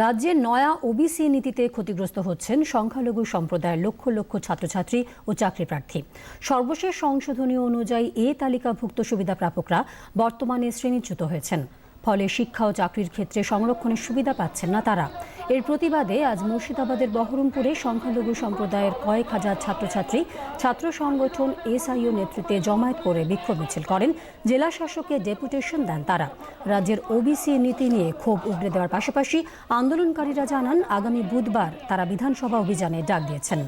রাজ্যের নয়া ওবিসি নীতিতে ক্ষতিগ্রস্ত হচ্ছেন সংখ্যালঘু সম্প্রদায়ের লক্ষ লক্ষ ছাত্রছাত্রী ও চাকরি প্রার্থী। সর্বশেষ সংশোধনী অনুযায়ী এ তালিকাভুক্ত সুবিধা প্রাপকরা বর্তমানে শ্রেণীচ্যুত হয়েছেন। ফলে শিক্ষা ও চাকরির ক্ষেত্রে সংরক্ষণের সুবিধা পাচ্ছেন না তারা। এর প্রতিবাদে আজ মুর্শিদাবাদের বহরমপুরে সংখ্যালঘু সম্প্রদায়ের কয়েক হাজার ছাত্রছাত্রী ছাত্র সংগঠন এসআইও নেতৃত্বে জমায়েত করে বিক্ষোভ মিছিল করেন। জেলা শাসকের ডেপুটেশন দেন তারা। রাজ্যের ওবিসি নীতি নিয়ে ক্ষোভ উগড়ে দেওয়ার পাশাপাশি আন্দোলনকারীরা জানান, আগামী বুধবার তারা বিধানসভা অভিযানে ডাক দিয়েছেন।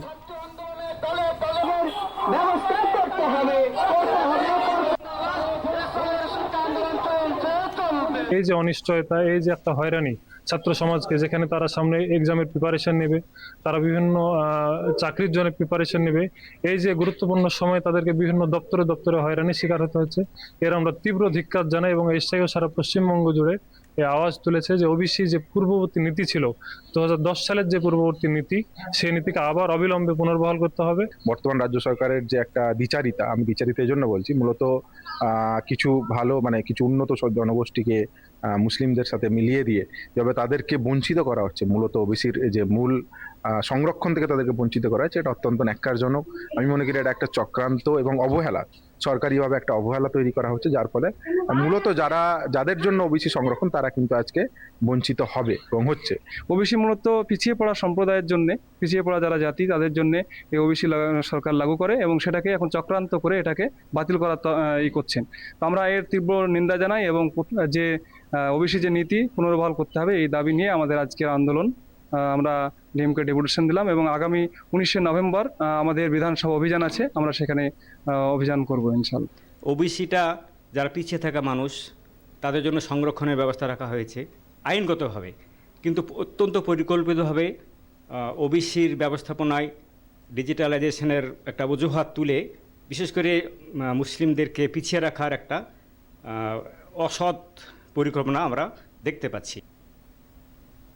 এই যে অনিশ্চয়তা, এই যে একটা হয়রানি ছাত্র সমাজকে, যেখানে তারা সামনে এক্সামের প্রিপারেশন নেবে, তারা বিভিন্ন চাকরির জন্য প্রিপারেশন নেবে। এই যে গুরুত্বপূর্ণ সময় তাদেরকে বিভিন্ন দপ্তরে দপ্তরে হয়রানি শিকার হতে হচ্ছে, এর আমরা তীব্র ধিক্কার জানাই এবং এসআইও সারা পশ্চিমবঙ্গ জুড়ে এই আওয়াজ তুলেছে যে ওবিসি যে পূর্ববর্তী নীতি ছিল, দু হাজার দশ সালের যে পূর্ববর্তী নীতি, সেই নীতিকে আবার অবিলম্বে পুনর্বহাল করতে হবে। বর্তমান রাজ্য সরকারের যে একটা বিচারিতা, আমি দ্বিচারিতা এই জন্য বলছি, মূলত কিছু ভালো মানে কিছু উন্নত জনগোষ্ঠীকে মুসলিমদের সাথে মিলিয়ে দিয়ে, যেভাবে তাদেরকে বঞ্চিত করা হচ্ছে, মূলত ওবিসির যে মূল সংরক্ষণ থেকে তাদেরকে বঞ্চিত করা হচ্ছে, এটা অত্যন্ত ন্যাক্কারজনক। আমি মনে করি এটা একটা চক্রান্ত এবং অবহেলা। সরকারিভাবে একটা অবহেলা তৈরি করা হচ্ছে যার ফলে মূলত যারা যাদের জন্য ওবিসি সংরক্ষণ তারা কিন্তু আজকে বঞ্চিত হবে এবং হচ্ছে। ওবিসি মূলত পিছিয়ে পড়া সম্প্রদায়ের জন্য পিছিয়ে পড়া যারা জাতি তাদের জন্য এই ওবিসি সরকার লাগু করে এবং সেটাকে এখন চক্রান্ত করে এটাকে বাতিল আহ, ই করছেন। তো আমরা এর তীব্র নিন্দা জানাই এবং যে ওবিসি যে নীতি পুনর্বহাল করতে হবে এই দাবি নিয়ে আমাদের আজকের আন্দোলন আমরা ডিএমকে ডেপুটেশন দিলাম এবং আগামী উনিশে নভেম্বর আমাদের বিধানসভা অভিযান আছে, আমরা সেখানে অভিযান করব ইনশাল্লাহ। ওবিসিটা যারা পিছিয়ে থাকা মানুষ, তাদের জন্য সংরক্ষণের ব্যবস্থা রাখা হয়েছে, আইনগতভাবে। কিন্তু অত্যন্ত পরিকল্পিতভাবে ওবিসির ব্যবস্থাপনায় ডিজিটালাইজেশনের একটা অজুহাত তুলে, বিশেষ করে মুসলিমদেরকে পিছিয়ে রাখার একটা অসৎ পরিকল্পনা আমরা দেখতে পাচ্ছি।